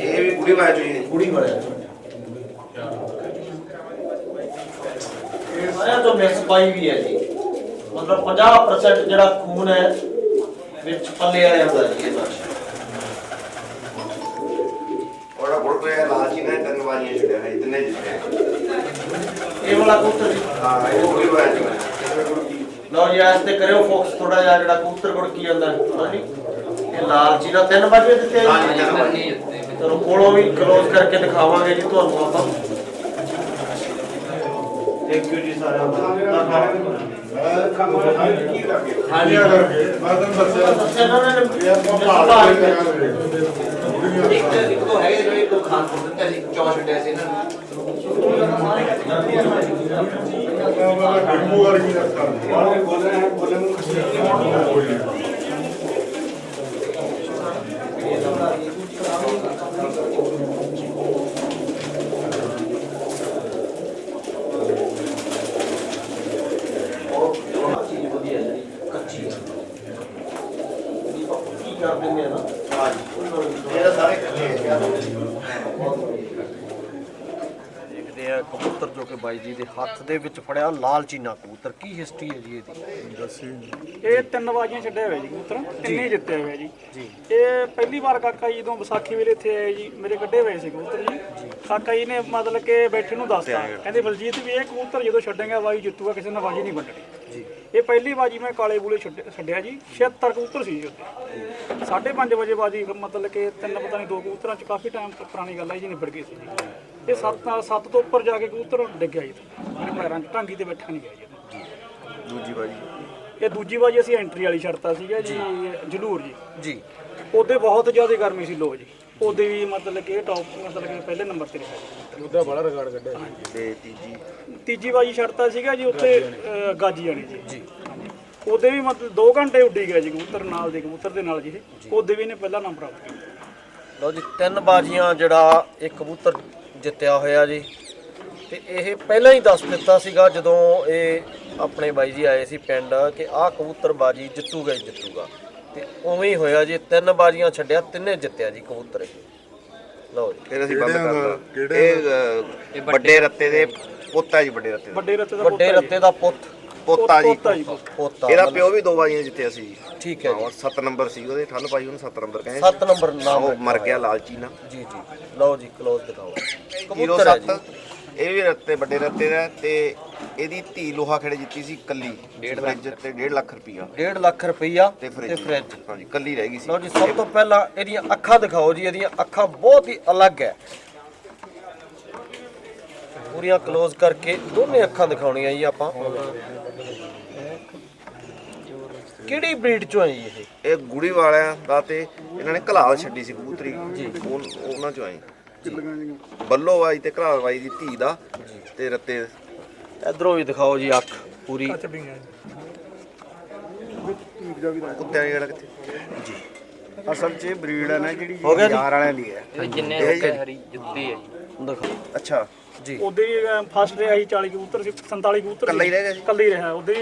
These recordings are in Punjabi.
ਇਹ ਵੀ ਕੁੜੀ ਵਾਲਾ ਜੀ ਕੁੜੀ ਵਾਲਿਆ ਆਇਆ ਤੋਂ ਮਿਕਸ ਪਾਈ ਵੀ ਹੈ ਜੀ। ਮਤਲਬ 50% ਜਿਹੜਾ ਖੂਨ ਹੈ ਵਿੱਚ ਪੱਲੇ ਵਾਲਿਆਂ ਦਾ ਜੀ ਇਹਦਾ ਉਹਦਾ ਗੁੜ ਪਿਆ ਲਾਲ ਜੀ ਨੇ ਤਿੰਨ ਵਾਰੀਆਂ ਛੱਡਿਆ ਹੈ ਇਤਨੇ ਜਿੱਤੇ ਇਹ ਵਾਲਾ ਕਬੂਤਰ ਜੀ ਹਾਂ ਇਹ ਕੁੜੀ ਵਾਲਾ ਜੀ। ਲਓ ਜੀ ਇਸ ਤੇ ਕਰਿਓ ਫੋਕਸ ਥੋੜਾ ਜਿਹਾ ਜਿਹੜਾ ਕਬੂਤਰ ਗੁੜ ਕੀ ਜਾਂਦਾ ਹੈ ਹਾਂਜੀ ਇਹ ਲਾਲ ਜੀ ਦਾ ਤਿੰਨ ਵਜੇ ਦਿੱਤੇ ਚਲੋ ਕੋਲੋਂ ਵੀ ਕਲੋਜ਼ ਕਰਕੇ ਦਿਖਾਵਾਂਗੇ ਜੀ ਤੁਹਾਨੂੰ ਆਪਾਂ। ਥੈਂਕ ਯੂ ਜੀ ਸਾਰਿਆਂ ਦਾ। ਹਾਂਜੀ। ਮੈਂ ਤੁਹਾਨੂੰ ਦੱਸਿਆ ਦੱਸਿਆ ਇਹਨਾਂ ਨੇ ਇੱਕ ਇੱਕ ਤੋਂ ਹੈਗੇ ਜਿਹੜੇ ਇੱਕ ਖਾਨ ਕੋਲ ਦਿੱਤਾ ਸੀ ਚੌਂ ਛੱਡਿਆ ਸੀ ਇਹਨਾਂ ਡਿੰਗੂ ਵਰਗੀ ਰੱਖਾਂ ਚੀਜ਼ ਵਧੀਆ ਹੈ ਕੱਚੀ ਹੈ ਕੀ ਕਰ ਦਿੰਦੇ ਆ ਨਾ ਹਾਂ ਜੀ ਇਹ ਸਾਰੇ ਇਕੱਠੇ ਆ ਦੇਖਦੇ ਆ ਕਬੂਤਰ ਜੋ ਕਿ ਬਾਈ ਜੀ ਦੇ ਹੱਥ ਦੇ ਵਿੱਚ ਫੜਿਆ ਲਾਲ ਚੀਨਾ ਕਬੂਤਰ। ਕੀ ਹਿਸਟਰੀ ਹੈ ਜੀ ਇਹਦੀ? ਦੱਸੀ ਇਹ ਤਿੰਨ ਬਾਜੀਆਂ ਛੱਡਿਆ ਹੋਇਆ ਜੀ ਕਬੂਤਰ। ਤਿੰਨੇ ਜਿੱਤੇ ਹੋਏ ਜੀ। ਇਹ ਪਹਿਲੀ ਵਾਰ ਕਾਕਾ ਜੀ ਜਦੋਂ ਵਿਸਾਖੀ ਵੇਲੇ ਇੱਥੇ ਆਏ ਜੀ ਮੇਰੇ ਕੱਢੇ ਹੋਏ ਸੀ ਕਬੂਤਰ ਜੀ। ਕਾਕਾ ਜੀ ਨੇ ਮਤਲਬ ਕਿ ਬੈਠੇ ਨੂੰ ਦੱਸਤਾ। ਕਹਿੰਦੇ ਬਲਜੀਤ ਵੀ ਇਹ ਕਬੂਤਰ ਜਦੋਂ ਛੱਡੇਗਾ ਬਾਈ ਜਿੱਤੂਗਾ ਕਿਸੇ ਨਾਲ ਬਾਜੀ ਨਹੀਂ ਵੰਡਣੀ ਜੀ। ਇਹ ਪਹਿਲੀ ਬਾਜੀ ਮੈਂ ਕਾਲੇ ਬੂਲੇ ਛੱਡ- ਛੱਡਿਆ ਜੀ। 76 ਕਬੂਤਰ ਸੀ ਜੀ ਉੱਤੇ 5:30 ਵਜੇ ਬਾਜੀ ਮਤਲਬ ਕਿ ਤਿੰਨ ਪਤਾ ਨਹੀਂ ਦੋ ਕਬੂਤਰਾਂ ਚ ਕਾਫੀ ਟਾਈਮ ਪੁਰਾਣੀ ਗੱਲ ਹੈ ਜੀ ਨਿਬੜ ਗਈ ਸੀ ਜੀ। ਇਹ ਸੱਤ ਸੱਤ ਤੋਂ ਉੱਪਰ ਜਾ ਕੇ ਕਬੂਤਰ ਡਿੱਗਿਆ ਜੀ ਮੇਰੇ ਪੈਰਾਂ 'ਚ ਟਾਂਗੀ ਤੇ ਬੈਠਾ ਨਹੀਂ ਗਿਆ ਜੀ। ਦੂਜੀ ਵਾਰੀ। ਇਹ ਦੂਜੀ ਵਾਰੀ ਅਸੀਂ ਐਂਟਰੀ ਵਾਲੀ ਛੱਡਤਾ ਸੀਗਾ ਜੀ ਜਲੂਰ ਜੀ। ਜੀ। ਉਹਦੇ ਬਹੁਤ ਜ਼ਿਆਦਾ ਗਰਮੀ ਸੀ ਲੋ ਜੀ। ਉਹਦੇ ਵੀ ਮਤਲਬ ਕਿ ਟੌਪ ਮਤਲਬ ਕਿ ਪਹਿਲੇ ਨੰਬਰ ਤੇ ਰਿਹਾ ਜੀ। ਉਹਦਾ ਬੜਾ ਰਿਕਾਰਡ ਕੱਢਿਆ ਤੇ ਤੀਜੀ। ਤੀਜੀ ਵਾਰੀ ਛੱਡਤਾ ਸੀਗਾ ਜੀ ਉੱਥੇ ਗਾਜੀ ਵਾਲੀ। ਜੀ। ਜੀ। ਉਹਦੇ ਵੀ ਮਤਲਬ 2 ਘੰਟੇ ਉੱਡੀ ਗਿਆ ਜੀ ਕਬੂਤਰ ਨਾਲ ਦੇ ਕਬੂਤਰ ਦੇ ਨਾਲ ਜੀ। ਉਹਦੇ ਵੀ ਨੇ ਪਹਿਲਾ ਨੰਬਰ ਆਇਆ ਲਓ ਜੀ ਤਿੰਨ ਬਾਜੀਆਂ ਜਿਹੜਾ ਇਹ ਕਬੂਤਰ ਜਿੱਤਿਆ ਹੋਇਆ ਜੀ। ਤੇ ਇਹ ਪਹਿਲਾਂ ਹੀ ਦੱਸ ਦਿੱਤਾ ਸੀਗਾ ਜਦੋਂ ਇਹ ਆਪਣੇ ਬਾਈ ਜੀ ਆਏ ਸੀ ਪਿੰਡ ਕਿ ਆਹ ਕਬੂਤਰ ਬਾਜੀ ਜਿੱਤੂਗਾ ਹੀ ਜਿੱਤੂਗਾ। ਤੇ ਉਵੇਂ ਹੀ ਹੋਇਆ ਜੀ ਤਿੰਨ ਬਾਜੀਆਂ ਛੱਡਿਆ ਤਿੰਨੇ ਜਿੱਤਿਆ ਜੀ ਕਬੂਤਰ ਇਹ। ਲਓ ਜੀ ਫਿਰ ਅਸੀਂ ਬੰਦ ਕਿਹੜਿਆਂ ਦਾ? ਕਰਤਾ ਕਿਹੜਿਆਂ ਇਹ ਅ, ਵੱਡੇ ਰੱਤੇ ਦੇ ਪੋਤਾ ਜੀ ਵੱਡੇ ਰੱਤੇ ਦਾ ਵੱਡੇ ਰੱਤੇ ਦਾ ਵੱਡੇ ਰੱਤੇ ਦਾ ਪੁੱਤ। ਪੋਤਾ ਜੀ। ਪੋਤਾ ਜੀ। ਪੋਤਾ। ਪੋਤਾ ਇਹਦਾ ਪਿਓ ਵੀ ਦੋ ਵਾਰੀਆਂ ਜਿੱਤਿਆ ਸੀ। ਠੀਕ ਹੈ ਜੀ। ਹਾਂ 7 ਨੰਬਰ ਸੀ ਉਹਦੇ ਠੱਲ ਪਾਈ ਉਹਨੂੰ 7 ਨੰਬਰ ਕਹੇ 7 ਨੰਬਰ ਨਾਮ ਉਹ ਮਰ ਗਿਆ ਲਾਲਚੀ ਨਾ ਜੀ ਜੀ। ਲਓ ਜੀ ਕਲੋਜ਼ ਦਿਖਾਓ। ਕਬੂਤਰ ਹੈ ਸੱਤ ਇਹ ਵੀ ਰੱਤੇ ਵੱਡੇ ਰੱਤੇ ਦਾ ਤੇ ਇਹਦੀ ਧੀ ਲੋਹਾ ਖੇੜੇ ਜਿੱਤੀ ਸੀ ਕੱਲੀ ਡੇਢ ਲੱਖ। ਤੇ 1.5 ਲੱਖ ਰੁਪਈਆ। 1.5 ਲੱਖ ਰੁਪਈਆ ਤੇ ਫ੍ਰਿਜ ਫ੍ਰਿਜ ਹਾਂਜੀ ਕੱਲੀ ਰਹਿ ਗਈ ਸੀ। ਲਓ ਜੀ ਸਭ ਤੋਂ ਪਹਿਲਾਂ ਇਹਦੀਆਂ ਅੱਖਾਂ ਦਿਖਾਓ ਜੀ ਇਹਦੀਆਂ ਅੱਖਾਂ ਬਹੁਤ ਹੀ ਅਲੱਗ ਹੈ। ਪੂਰੀਆਂ ক্লোਜ਼ ਕਰਕੇ ਦੋਨੇ ਅੱਖਾਂ ਦਿਖਾਉਣੀਆਂ ਜੀ ਆਪਾਂ। ਕਿਹੜੀ ਬਰੀਡ ਚੋਂ ਹੈ ਜੀ ਇਹ? ਇਹ ਗੁੜੀ ਵਾਲਿਆਂ ਦਾ ਤੇ ਇਹਨਾਂ ਨੇ ਘਲਾਲ ਛੱਡੀ ਸੀ ਕਬੂਤਰੀ। ਜੀ। ਉਹਨਾਂ ਚੋਂ ਆਈ। ਬੱਲੋ ਵਾਈ ਤੇ ਘਲਾਲ ਵਾਈ ਦੀ ਧੀ ਦਾ ਤੇ ਰੱਤੇ। ਇਧਰੋਂ ਵੀ ਦਿਖਾਓ ਜੀ ਅੱਖ ਪੂਰੀ। ਕੁੱਤਿਆਂ ਦੀ ਜਿਹੜਾ ਕਿੱਥੇ? ਅਸਲ 'ਚ ਬਰੀਡ ਹੈ ਨਾ ਜਿਹੜੀ? ਯਾਰ ਵਾਲਿਆਂ ਦੀ ਹੈ। ਜਿੰਨੇ। ਹਰੀ ਜਿੱਤੀ ਹੈ ਦਿਖਾਓ ਅੱਛਾ। ਜੀ। ਉਹਦੇ ਫਸਟ ਰਿਹਾ ਸੀ 40 ਕਬੂਤਰ ਸੀ 47 ਕਬੂਤਰ ਇਕੱਲਾ ਹੀ। ਰਹਿ ਗਿਆ ਸੀ? ਇਕੱਲਾ ਹੀ ਰਿਹਾ। ਉਹਦੇ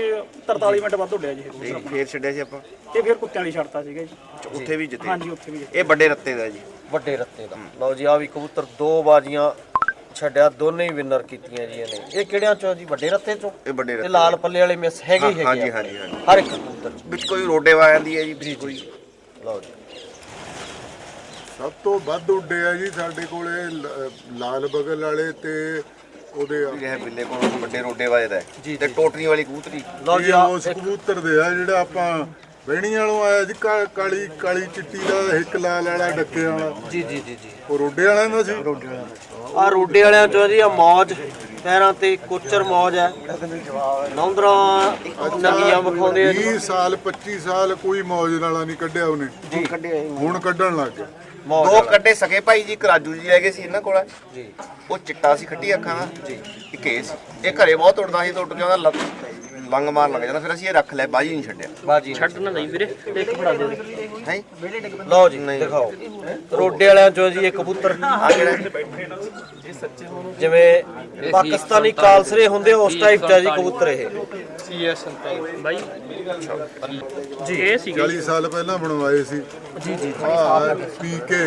43 ਮਿੰਟ ਵੱਧ ਉੱਡਿਆ ਜੀ ਫੇਰ ਛੱਡਿਆ ਸੀ ਆਪਾਂ। ਇਹ ਫਿਰ ਕੁੱਤਿਆਂ ਵਾਲੀ ਛੱਡਤਾ ਸੀਗਾ ਜੀ। ਉੱਥੇ ਵੀ ਜਿੱਤੇ। ਹਾਂਜੀ ਉੱਥੇ ਵੀ ਇਹ ਵੱਡੇ ਰੱਤੇ ਦਾ ਜੀ। ਵੱਡੇ ਰੱਤੇ ਦਾ। ਲਓ ਜੀ ਆ ਵੀ ਕਬੂਤਰ ਦੋ ਬਾਜੀਆਂ ਛੱਡਿਆ ਦੋਨੇ ਹੀ ਵਿਨਰ ਕੀਤੀਆਂ ਜੀ ਇਹਨੇ। ਇਹ ਕਿਹੜਿਆਂ ਚੋਂ ਜੀ? ਵੱਡੇ ਰੱਤੇ ਚੋਂ? ਇਹ ਵੱਡੇ ਤੇ ਰੱਤੇ। ਲਾਲ ਪੱਲੇ ਵਾਲੇ ਮਿਸ ਹੈਗੇ ਹੀ ਹਾਂਜੀ ਹੈਗੇ ਆ। ਹਾਂਜੀ ਹਾਂਜੀ। ਹਰ ਇੱਕ ਕਬੂਤਰ 'ਚ। ਵਿੱਚ ਕੋਈ ਰੋਡੇ ਵਾਲਿਆਂ ਦੀ ਹੈ ਜੀ ਵਿੱਚ ਕੋਈ। ਲਓ ਜੀ। ਸਭ ਤੋਂ ਵੱਧ ਉੱਡੇ ਆ ਜੀ ਸਾਡੇ ਕੋਲੇ ਲ- ਲਾਲ ਬਗਲ ਵਾਲੇ ਤੇ ਉਹਦੇ ਆ। ਇਹ ਬਿੱਲੇ ਕੋਲ ਵੱਡੇ ਰੋਡੇ ਵਾਲੇ ਦਾ ਹੈ। ਤੇ ਟੋਟਰੀ ਵਾਲੀ ਕਬੂਤਰੀ। ਲਓ ਜੀ ਇਹ ਆ ਉਸ ਕਬੂਤਰ ਦੇ ਆ ਜਿਹੜਾ ਆਪਾਂ ਬਹਿਣੀ ਵਾਲੋਂ ਆਇਆ ਜੀ ਕਾ- ਕਾਲੀ ਕਾਲੀ ਚਿੱਟੀ ਦਾ ਇੱਕ ਲਾਲ ਵਾਲਾ ਡੱਕੇ ਵਾਲਾ। ਜੀ ਜੀ ਜੀ ਜੀ। ਉਹ ਰੋਡੇ ਵਾਲਿਆਂ ਦਾ ਸੀ? ਰੋਡੇ ਆ ਰੋਡੇ ਵਾਲਿਆਂ ਚੋਂ ਜੀ ਆ ਮੌਜ ਪੈਰਾਂ ਤੇ ਕੋਚਰ ਮੌਜ ਹੈ। ਨੌਂਦਰਾਂ ਨੰਗੀਆਂ ਵਿਖਾਉਂਦੇ ਆ ਜੀ। 20 ਸਾਲ 25 ਸਾਲ ਕੋਈ ਮੌਜ ਨਾਲਾ ਨਹੀਂ ਕੱਢਿਆ ਉਹਨੇ। ਹੁਣ ਕੱਢੇ ਹੁਣ ਕੱਢਣ ਲੱਗ ਗਿਆ। ਮੌਜ ਦੋ ਕੱਢੇ ਸਕੇ ਭਾਈ ਜੀ ਇੱਕ ਰਾਜੂ ਜੀ ਲੈ ਗਏ ਸੀ ਇਹਨਾਂ ਕੋਲ। ਜੀ। ਉਹ ਚਿੱਟਾ ਸੀ ਖੱਟੀ ਅੱਖਾਂ ਦਾ ਜੀ। ਇੱਕ ਇਹ ਸੀ। ਇਹ ਘਰੇ ਬਹੁਤ ਉੱਡਦਾ ਸੀ ਤੇ ਉੱਡ ਕੇ ਉਹਦਾ ਲੱਤ ਲੰਗ ਮਾਰ ਲੱਗ ਜਾਂਦਾ ਫਿਰ ਅਸੀਂ ਇਹ ਰੱਖ ਲਿਆ ਬਾਜੀ ਨਹੀਂ ਛੱਡਿਆ। ਬਾਜੀ ਛੱਡਣਾ ਨਹੀਂ ਵੀਰੇ ਇੱਕ ਫੜਾ ਦਿਓ। ਹੈ? ਲਓ ਜੀ ਦਿਖਾਓ। ਰੋਡੇ ਵਾਲਿਆਂ ਚੋਂ ਜੀ ਇਹ ਕਬੂਤਰ ਆ ਕਿਹੜਾ? ਜਿਵੇਂ ਪਾਕਿਸਤਾਨੀ ਕਾਲਸਰੇ ਹੁੰਦੇ ਉਸ ਟਾਈਪ ਦਾ ਜੀ ਕਬੂਤਰ ਇਹ। ਸੀਐਸ ਬਾਈ ਜੀ। ਇਹ ਸੀਗਾ 40 ਸਾਲ ਪਹਿਲਾਂ ਬਣਵਾਏ ਸੀ। ਜੀ ਜੀ ਆ ਪੀ ਕੇ।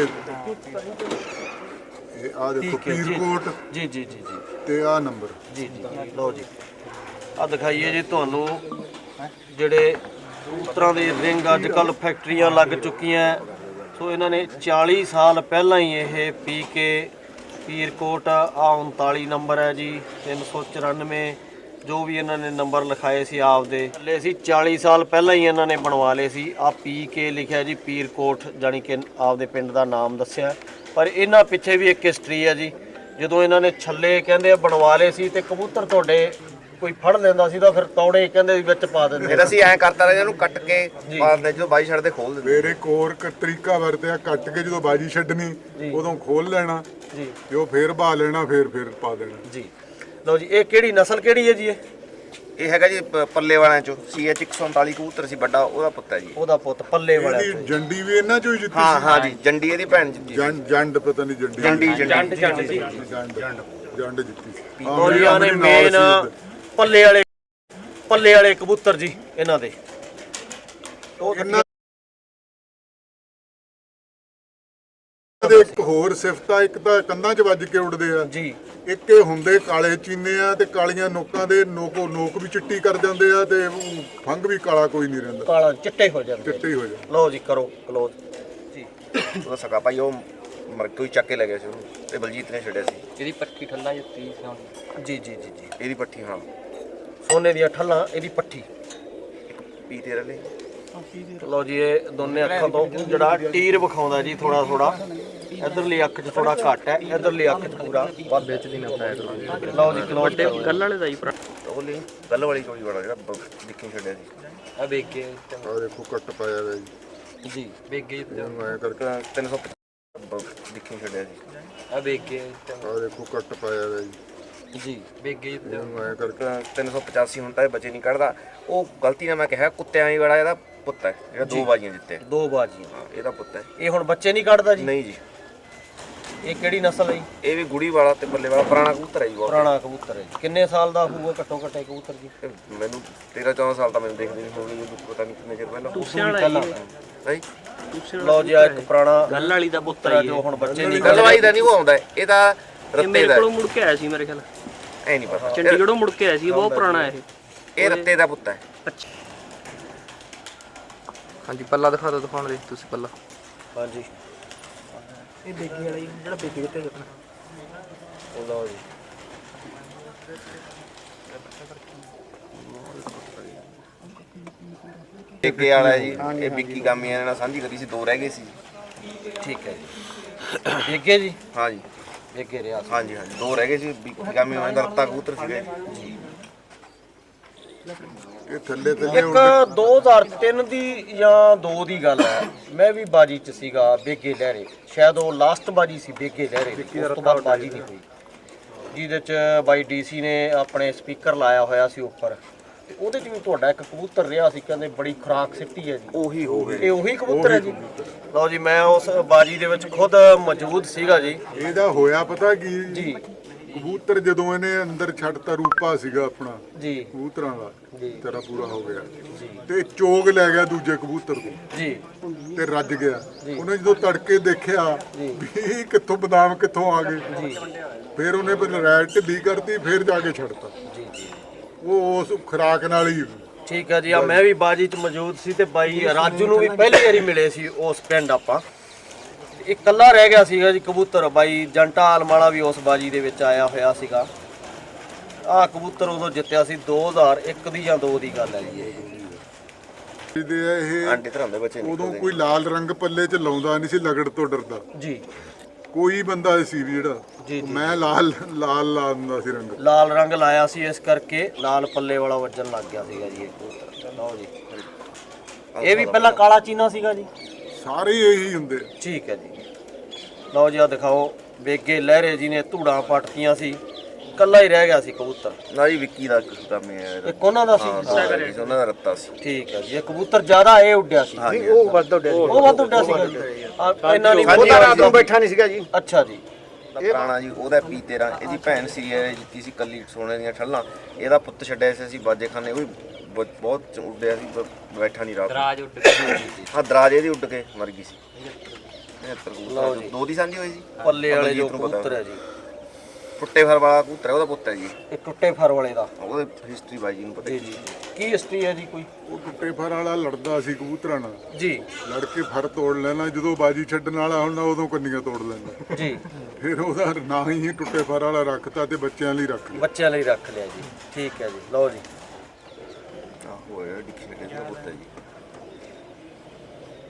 ਇਹ ਆ ਦੇਖੋ ਪੀਰਕੋਟ। ਜੀ ਜੀ ਜੀ ਜੀ। ਤੇ ਆ ਨੰਬਰ ਜੀ ਜੀ। ਲਓ ਜੀ। ਆ ਦਿਖਾਈਏ ਜੀ ਤੁਹਾਨੂੰ ਜਿਹੜੇ ਕਬੂਤਰਾਂ ਦੇ ਰਿੰਗ ਅੱਜ ਕੱਲ ਫੈਕਟਰੀਆਂ ਲੱਗ ਚੁੱਕੀਆਂ। ਸੋ ਇਹਨਾਂ ਨੇ 40 ਸਾਲ ਪਹਿਲਾਂ ਹੀ ਇਹ ਪੀ ਕੇ ਪੀਰਕੋਟ ਆ 39 ਨੰਬਰ ਹੈ ਜੀ 394 ਜੋ ਵੀ ਇਹਨਾਂ ਨੇ ਨੰਬਰ ਲਿਖਾਏ ਸੀ ਆਪਦੇ। ਲੈ ਸੀ 40 ਸਾਲ ਪਹਿਲਾਂ ਹੀ ਇਹਨਾਂ ਨੇ ਬਣਵਾ ਲਏ ਸੀ। ਆ ਪੀ ਕੇ ਲਿਖਿਆ ਜੀ ਪੀਰਕੋਟ ਜਾਨੀ ਕਿ ਆਪਦੇ ਪਿੰਡ ਦਾ ਨਾਮ ਦੱਸਿਆ। ਪਰ ਇਹਨਾਂ ਪਿੱਛੇ ਵੀ ਇੱਕ ਹਿਸਟਰੀ ਹੈ ਜੀ, ਜਦੋਂ ਇਹਨਾਂ ਨੇ ਛੱਲੇ ਕਹਿੰਦੇ ਬਣਵਾ ਲਏ ਸੀ ਤੇ ਕਬੂਤਰ ਤੁਹਾਡੇ ਕੋਈ ਫੜ ਲੈਂਦਾ ਸੀ ਤਾਂ ਫਿਰ ਤੌੜੇ ਕਹਿੰਦੇ ਵੀ ਵਿੱਚ ਪਾ ਦਿੰਦੇ ਫਿਰ ਅਸੀਂ ਐਂ ਕਰਤਾ ਰਹੇ ਇਹਨੂੰ ਕੱਟ ਕੇ ਪਾ ਦਿੰਦੇ ਜਦੋਂ ਬਾਜੀ ਛੱਡਦੇ ਖੋਲ ਦਿੰਦੇ। ਮੇਰੇ ਕੋਰ ਕ ਤਰੀਕਾ ਵਰਤਿਆ ਕੱਟ ਕੇ ਜਦੋਂ ਬਾਜੀ ਛੱਡਣੀ ਉਦੋਂ ਖੋਲ ਲੈਣਾ ਜੀ। ਜੋ ਫੇਰ ਬਾ ਲੈਣਾ ਫੇਰ ਫੇਰ ਪਾ ਦੇਣਾ। ਜੀ। ਲਓ ਜੀ ਇਹ ਕਿਹੜੀ ਨਸਲ ਕਿਹੜੀ ਹੈ ਜੀ ਇਹ? ਇਹ ਹੈਗਾ ਜੀ ਪ- ਪੱਲੇ ਵਾਲਿਆਂ ਚੋਂ ਸੀਐਚ 139 ਕਬੂਤਰ ਸੀ ਵੱਡਾ ਉਹਦਾ ਪੁੱਤ ਹੈ ਜੀ। ਉਹਦਾ ਪੁੱਤ ਪੱਲੇ ਵਾਲਾ ਇਹਦੀ ਜੰਡੀ ਵੀ ਇਹਨਾਂ ਚੋਂ ਹੀ ਜਿੱਤੀ ਹਾਂ ਹਾਂ ਜੀ ਜੰਡੀ ਇਹਦੀ ਭੈਣ ਜਿੱਤੀ ਸੀ। ਜੰਡ ਜੰਡ ਪਤਾ ਨਹੀਂ ਜੰਡੀ ਜੰਡੀ ਜੰਡੀ। ਜੰਡ। ਜੰਡ ਜੀ ਜੰਡ। ਜੰਡ ਜਿੱਤੀ ਸੀ। ਹਾਂ, ਗੋਲੀਆਂ ਨੇ ਮੇਰੀ ਨਾਲ ਮੇਨ ਸੀ। ਪੱਲੇ ਵਾਲੇ ਪੱਲੇ ਵਾਲੇ ਕਬੂਤਰ ਜੀ ਇਹਨਾਂ ਦੇ। ਇਹਨਾਂ ਦੇ ਇੱਕ ਹੋਰ ਸਿਫਤਾ ਇੱਕ ਤਾਂ ਕੰਧਾਂ 'ਚ ਵੱਜ ਕੇ ਉੱਡਦੇ ਆ। ਜੀ। ਇੱਕ ਇਹ ਹੁੰਦੇ ਕਾਲੇ ਚੀਨੇ ਆ ਤੇ ਕਾਲੀਆਂ ਨੋਕਾਂ ਦੇ ਨੋਕੋ ਨੋਕ ਵੀ ਚਿੱਟੀ ਕਰ ਜਾਂਦੇ ਆ ਤੇ ਫੰਗ ਵੀ ਕਾਲਾ ਕੋਈ ਨਹੀਂ ਰਹਿੰਦਾ। ਕਾਲਾ ਚਿੱਟੇ ਹੋ ਜਾਂਦੇ ਚਿੱਟੇ ਹੀ ਹੋ ਜਾਂਦੇ। ਲਓ ਜੀ ਕਰੋ ਕਲੋਜ਼ ਜੀ। ਉਹਦਾ ਸਕਾ ਭਾਈ ਉਹ ਮਰ ਕੋਈ ਚੱਕ ਕੇ ਲੈ ਗਿਆ ਸੀ ਉਹਨੂੰ ਤੇ ਬਲਜੀਤ ਨੇ ਛੱਡਿਆ ਸੀ। ਇਹਦੀ ਪੱਟੀ ਠੰਡਾ ਜੁੱਤੀ ਸੀ ਜੀ ਜੀ ਜੀ ਜੀ। ਇਹਦੀ ਪੱਠੀ ਹਾਂ। ਸੋਨੇ ਦੀਆਂ ਠੱਲਾਂ ਇਹਦੀ ਪੱਠੀ। ਪੀ ਤੇ ਰਲੇ ਲਓ ਜੀ ਇਹ ਦੋਨੇ ਅੱਖਾਂ ਤੋਂ ਜਿਹੜਾ ਟੀਰ ਵਿਖਾਉਂਦਾ ਜੀ ਥੋੜਾ ਥੋੜਾ ਇਧਰਲੀ ਅੱਖ 'ਚ ਥੋੜਾ ਘੱਟ ਹੈ ਇਧਰਲੀ ਅੱਖ 'ਚ ਪੂਰਾ। ਵੱਧ ਵਿੱਚ ਦੀ ਨਾ ਪਾਇਆ ਕਰੋ ਲਓ ਜੀ ਕਲੋਜ਼ ਵੱਡੇ ਕੱਲ ਵਾਲੇ ਦਾ ਹੀ ਉਹ ਲਈ ਗੱਲ ਵਾਲੀ ਚੋੜੀ ਵਾਲਾ ਜਿਹੜਾ ਦੇਖੀ ਛੱਡਿਆ ਸੀ ਆ ਬੇਗੇ ਆ ਦੇਖੋ ਕੱਟ ਪਾਇਆ ਹੋਇਆ ਜੀ। ਜੀ ਇਹਨੂੰ ਐ ਕਰਕੇ 300 ਬ- ਦੇਖੀ ਛੱਡਿਆ ਸੀ ਆ ਬੇਗੇ ਆ ਦੇਖੋ ਕੱਟ ਪਾਇਆ ਹੋਇਆ ਜੀ। ਜੀ। ਬੇਗੇ ਐ ਕਰਕੇ 385 ਹੁਣ ਤਾਂ ਇਹ ਬੱਚੇ ਨਹੀਂ ਕੱਢਦਾ। ਉਹ ਗਲਤੀ ਨਾਲ ਮੈਂ ਕਿਹਾ ਕੁੱਤਿਆਂ ਹੀ ਵਾਲਾ ਇਹਦਾ ਪੁੱਤ ਹੈ ਜਿਹੜਾ ਦੋ ਬਾਜੀਆਂ ਜਿੱਤੇ। ਦੋ ਬਾਜੀਆਂ। ਹਾਂ ਇਹਦਾ ਪੁੱਤ ਹੈ। ਇਹ ਹੁਣ ਬੱਚੇ ਨਹੀਂ ਕੱਢਦਾ ਜੀ? ਨਹੀਂ ਜੀ। ਇਹ ਕਿਹੜੀ ਨਸਲ ਹੈ ਜੀ? ਇਹ ਵੀ ਗੁੜੀ ਵਾਲਾ ਤੇ ਬੱਲੇ ਵਾਲਾ ਪੁਰਾਣਾ ਕਬੂਤਰ ਹੈ ਜੀ ਬਹੁਤ। ਪੁਰਾਣਾ ਕਬੂਤਰ ਹੈ ਜੀ। ਕਿੰਨੇ ਸਾਲ ਦਾ ਹੋਊਗਾ ਘੱਟੋ ਘੱਟ ਇਹ ਕਬੂਤਰ ਜੀ? ਇਹ ਮੈਨੂੰ 13 14 ਸਾਲ ਤਾਂ ਮੈਨੂੰ ਦੇਖਦੇ ਨਹੀਂ ਹੋਣੀ ਇਹ ਪਤਾ ਨਹੀਂ ਕਿੰਨੇ ਚਿਰ ਪਹਿਲਾਂ। ਹੀ? ਨਹੀਂ ਲਓ ਜੀ ਆ ਇੱਕ ਪੁਰਾਣਾ ਗੱਲ ਵਾਲੀ ਦਾ ਪੁੱਤਰ ਹੈ ਜੋ। ਹੁਣ ਬੱਚੇ ਨਹੀਂ ਗੱਲਵਾਈ ਦਾ ਨਹੀਂ ਉਹ ਆਉਂਦਾ ਇਹ ਤਾਂ ਰੱਤੇ ਮੇਰੇ ਦਾ ਕੋਲੋਂ ਮੁੜ ਕੇ ਆਇਆ ਸੀ ਮੇਰੇ ਖਿਆਲ। ਐ ਨਹੀਂ ਪਤਾ। ਚੰਡੀਗੜ੍ਹੋਂ ਮੁੜ ਕੇ ਆਇਆ ਸੀ ਬਹੁਤ ਪੁਰਾਣਾ ਹੈ ਇਹ। ਇਹ ਰੱਤੇ ਦਾ ਪੁੱਤ ਹੈ। ਅੱਛਾ। ਹਾਂਜੀ ਪੱਲਾ ਦਿਖਾ ਦਿਓ ਦਿਖਾਉਣ ਦੇ ਤੁਸੀਂ ਪੱਲਾ। ਹਾਂਜੀ। ਇਹ ਬੇਗੀ ਵਾਲਾ ਜੀ ਜਿਹੜਾ ਬੇਗੀ ਦਿੱਤੇ ਆਪਣਾ ਉਹ ਲਓ ਜੀ। ਟਿੱਕੇ ਵਾਲਾ ਹੈ ਜੀ ਇਹ ਵਿੱਕੀ ਗਾਮੀਆਂ ਨਾਲ ਸਾਂਝੀ ਕਰੀ ਸੀ ਦੋ ਰਹਿ ਗਏ ਸੀ। ਠੀਕ ਹੈ ਜੀ। ਬੇਗੇ ਜੀ? ਹਾਂ ਜੀ। ਬੇਗੇ ਰਿਆ ਸੀ। ਹਾਂਜੀ ਹਾਂਜੀ। ਦੋ ਰਹਿ ਗਏ ਸੀ ਦਾ ਰੱਤਾ ਕਬੂਤਰ ਸੀਗੇ ਇਹ। ਥੱਲੇ ਥੱਲੇ ਇੱਕ 2003 ਦੀ ਜਾਂ 2 ਦੀ ਗੱਲ ਹੈ। ਮੈਂ ਵੀ ਬਾਜੀ ਚ ਸੀਗਾ ਬੇਗੇ ਲਹਿਰੇ। ਸ਼ਾਇਦ ਉਹ ਲਾਸਟ ਬਾਜੀ ਸੀ ਬੇਗੇ ਲਹਿਰੇ। ਦੀ, ਉਸ ਤੋਂ ਬਾਅਦ ਬਾਜੀ ਨਹੀਂ ਹੋਈ। ਜਿਹਦੇ ਚ ਬਾਈ ਡੀਸੀ ਨੇ ਆਪਣੇ ਸਪੀਕਰ ਲਾਇਆ ਹੋਇਆ ਸੀ ਉੱਪਰ। ਤੇ ਉਹਦੇ ਚ ਵੀ ਤੁਹਾਡਾ ਇੱਕ ਕਬੂਤਰ ਰਿਹਾ ਸੀ ਕਹਿੰਦੇ ਬੜੀ ਖੁਰਾਕ ਸਿੱਟੀ ਹੈ ਜੀ। ਉਹੀ ਹੋ ਗਏ ਇਹ ਉਹੀ ਕਬੂਤਰ ਹੈ ਜੀ? ਲਓ ਜੀ ਮੈਂ ਉਸ ਬਾਜੀ ਦੇ ਵਿੱਚ ਖੁਦ ਮੌਜੂਦ ਸੀਗਾ ਜੀ। ਇਹਦਾ ਹੋਇਆ ਪਤਾ ਕੀ? ਜੀ। ਕਬੂਤਰ ਜਦੋਂ ਇਹਨੇ ਅੰਦਰ ਛੱਡਤਾ ਰੂਪਾ ਸੀਗਾ ਆਪਣਾ। ਜੀ। ਕਬੂਤਰਾਂ ਦਾ। ਜੀ। ਤੇਰਾ ਪੂਰਾ ਹੋ ਗਿਆ। ਤੇ ਚੋਗ ਲੈ ਗਿਆ ਦੂਜੇ ਕਬੂਤਰ ਤੋਂ ਜੀ। ਤੇ ਰੱਜ ਗਿਆ। ਉਹਨੇ ਜਦੋਂ ਤੜਕੇ ਦੇਖਿਆ ਵੀ ਕਿੱਥੋਂ ਬਦਾਮ ਕਿੱਥੋਂ ਆ ਗਏ। ਫਿਰ ਉਹਨੇ ਫਿਰ ਰੈਡ ਢਿੱਲੀ ਕਰਤੀ ਫਿਰ ਜਾ ਕੇ ਛੱਡਤਾ। ਜੀ ਜੀ। ਉਹ ਉਸ ਖੁਰਾਕ ਨਾਲ ਹੀ। ਠੀਕ ਹੈ ਜੀ ਆ ਮੈਂ ਵੀ ਬਾਜੀ 'ਚ ਮੌਜੂਦ ਸੀ ਤੇ ਬਾਈ ਰਾਜੂ ਨੂੰ ਵੀ ਪਹਿਲੀ ਵਾਰੀ ਮਿਲੇ ਸੀ ਉਸ ਪਿੰਡ ਆਪਾਂ। ਇੱਕ ਕੱਲਾ ਰਹਿ ਗਿਆ ਸੀਗਾ ਜੀ ਕਬੂਤਰ ਬਾਈ ਜੰਟਾ ਆਲਮਾਲਾ ਵੀ ਉਸ ਬਾਜੀ ਦੇ ਵਿੱਚ ਆਇਆ ਹੋਇਆ ਸੀਗਾ। ਆ ਕਬੂਤਰ ਉਦੋਂ ਜਿੱਤਿਆ ਸੀ 2001 ਦੀ ਜਾਂ 2 ਦੀ ਗੱਲ ਹੈ ਜੀ ਇਹ। ਦੇ ਇਹ ਆਂਡੇ ਧਰਾਉਂਦੇ ਬੱਚੇ ਉਦੋਂ ਕੋਈ ਲਾਲ ਰੰਗ ਪੱਲੇ 'ਚ ਲਾਉਂਦਾ ਨਹੀਂ ਸੀ ਲਗੜ ਤੋਂ ਡਰਦਾ। ਜੀ। ਕੋਈ ਬੰਦਾ ਸੀ ਜਿਹੜਾ। ਮੈਂ ਲਾਲ ਲਾਲ ਲਾ ਦਿੰਦਾ ਸੀ ਰੰਗ। ਲਾਲ ਰੰਗ ਲਾਇਆ ਸੀ ਇਸ ਕਰਕੇ ਲਾਲ ਪੱਲੇ ਵਾਲਾ ਵੱਜਣ ਲੱਗ ਗਿਆ ਸੀਗਾ ਜੀ ਇਹ ਕਬੂਤਰ ਲਓ ਜੀ। ਇਹ ਵੀ ਪਹਿਲਾਂ ਕਾਲਾ ਚੀਨਾ ਸੀਗਾ ਜੀ? ਸਾਰੇ ਇਹੀ ਹੁੰਦੇ। ਠੀਕ ਹੈ ਜੀ। ਲਓ ਜੀ ਆ ਦਿਖਾਓ। ਬੇਗੇ ਲਹਿਰੇ ਜੀ ਨੇ ਧੂੜਾਂ ਪੱਟਤੀਆਂ ਸੀ। ਕੱਲਾ ਹੀ ਰਹਿ ਗਿਆ ਸੀ ਕਬੂਤਰ। ਨਾ ਜੀ ਵਿੱਕੀ ਦਾ ਕੰਮ ਹੈ। ਇੱਕ ਉਹਨਾਂ ਦਾ ਸੀ। ਉਹਨਾਂ ਦਾ ਰੱਤਾ ਸੀ। ਠੀਕ ਹੈ ਜੀ ਇਹ ਕਬੂਤਰ ਜ਼ਿਆਦਾ ਇਹ ਉੱਡਿਆ ਸੀ। ਹਾਂਜੀ ਉਹ ਵੱਧ ਉੱਡਿਆ ਸੀਗਾ ਜੀ। ਆ, ਇੰਨਾ ਨਹੀਂ ਹਾਂਜੀ, ਉਹਦਾ ਰਾਤ ਨੂੰ ਬੈਠਾ ਨਹੀਂ ਸੀਗਾ ਜੀ। ਅੱਛਾ ਜੀ। ਪੁਰਾਣਾ ਜੀ ਉਹਦਾ ਪੀ 13 ਇਹਦੀ ਭੈਣ ਸੀ ਇਹ ਜਿੱਤੀ ਸੀ ਕੱਲੀ ਸੋਨੇ ਦੀਆਂ ਠੱਲਾਂ। ਇਹਦਾ ਪੁੱਤ ਛੱਡਿਆ ਸੀ ਅਸੀਂ ਬਾਜੇ ਖਾਨੇ ਉਹ ਬਹੁਤ ਉੱਡਿਆ ਸੀ ਪਰ ਬੈਠਾ ਨਹੀਂ ਰਾਤ ਦਰਾਜ ਉੱਡ ਕੇ ਹਾਂ ਦਰਾਜ ਇਹਦੀ ਉੱਡ ਕੇ ਮਰ ਗਈ ਸੀ। 73 ਕਬੂਤਰ ਦੋ ਦੀ ਸਾਂਝੀ ਹੋਈ ਸੀ। ਪੱਲੇ ਵਾਲੇ ਜੋ ਨੂੰ। ਕਬੂਤਰ ਹੈ ਜੀ। ਟੁੱਟੇ ਫਰ ਵਾਲਾ ਕਬੂਤਰ ਹੈ ਉਹਦਾ ਪੁੱਤ ਹੈ ਜੀ। ਇਹ ਟੁੱਟੇ ਫਰ ਵਾਲੇ ਦਾ। ਉਹਦੇ ਹਿਸਟਰੀ ਬਾਈ ਜੀ ਨੂੰ ਪਤਾ ਜੀ ਜੀ। ਕੀ ਹਿਸਟਰੀ ਹੈ ਜੀ ਕੋਈ? ਉਹ ਟੁੱਟੇ ਫਰ ਵਾਲਾ ਲੜਦਾ ਸੀ ਕਬੂਤਰਾਂ ਨਾਲ। ਜੀ। ਲੜ ਕੇ ਫਰ ਤੋੜ ਲੈਣਾ ਜਦੋਂ ਬਾਜੀ ਛੱਡਣ ਵਾਲਾ ਹੁੰਦਾ ਉਦੋਂ ਕੰਨੀਆਂ ਤੋੜ ਲੈਂਦਾ। ਜੀ। ਫਿਰ ਉਹਦਾ ਨਾਂ ਹੀ ਟੁੱਟੇ ਫਰ ਵਾਲਾ ਰੱਖਤਾ ਤੇ ਬੱਚਿਆਂ ਲਈ ਰੱਖ ਲਿਆ। ਬੱਚਿਆਂ ਲਈ ਰੱਖ ਲਿਆ ਜੀ। ਠੀਕ ਹੈ ਜੀ। ਲਓ ਜੀ। ਆਹ ਹੋਇਆ ਡਿੱਕੀ ਲੱਗੇ ਸੀ ਪੁੱਤ ਹੈ ਜੀ।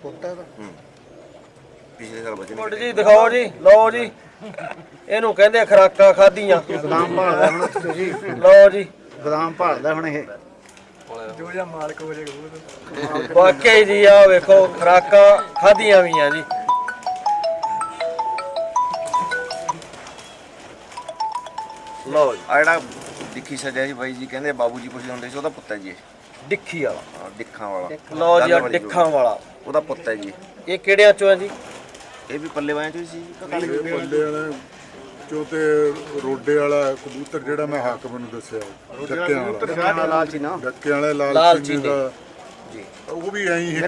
ਪੁੱਤਾ ਦਾ। ਹੂੰ। ਪਿਛਲੇ ਸਾਲ ਬਚੇ ਜੀ ਦਿਖਾਓ ਜੀ। ਲਓ ਜੀ। ਇਹਨੂੰ ਕਹਿੰਦੇ ਖਰਾਕਾਂ ਖਾਧੀਆਂ। ਬਦਾਮ ਭਾਲਦਾ ਹੁਣ ਤੁਸੀਂ ਲਓ ਜੀ। ਬਦਾਮ ਭਾਲਦਾ ਹੁਣ ਇਹ। ਵਾਕਿਆ ਹੀ ਜੀ ਆ ਵੇਖੋ ਖਰਾਕਾਂ ਖਾਧੀਆਂ ਵੀ ਆ ਜੀ। ਲਓ ਜੀ। ਆ ਜਿਹੜਾ ਡਿੱਕੀ ਸਜਿਆ ਸੀ ਬਾਈ ਜੀ ਕਹਿੰਦੇ ਬਾਬੂ ਜੀ ਪੁੱਛਦੇ ਹੁੰਦੇ ਸੀ ਉਹਦਾ ਪੁੱਤ ਹੈ ਜੀ। ਡਿੱਖੀ ਵਾਲਾ। ਹਾਂ, ਡਿੱਖਾਂ ਵਾਲਾ। ਲਓ ਜੀ ਡਿੱਖਾਂ ਵਾਲਾ। ਉਹਦਾ ਪੁੱਤ ਹੈ ਜੀ। ਇਹ ਕਿਹੜਿਆਂ ਚੋਂ ਹੈ ਜੀ? ਇਹ ਵੀ ਪੱਲੇ ਵਾਇਆ ਚੋਂ ਸੀ? ਕਾਲੀ ਪੱਲੇ ਵਾਲੇ ਚੋਂ ਤੇ ਰੋਡੇ ਵਾਲਾ ਕਬੂਤਰ ਜਿਹੜਾ ਮੈਂ ਹਾਕਮ ਨੂੰ ਦੱਸਿਆ ਡੱਕਿਆਂ ਵਾਲਾ ਲਾਲ ਸੀ ਨਾ ਡੱਕਿਆਂ ਵਾਲੇ ਲਾਲ ਲਾਲ ਸਿੰਘ ਚੀਨੀ। ਦਾ। ਉਹ ਵੀ ਐਂ ਹੀ ਉਹ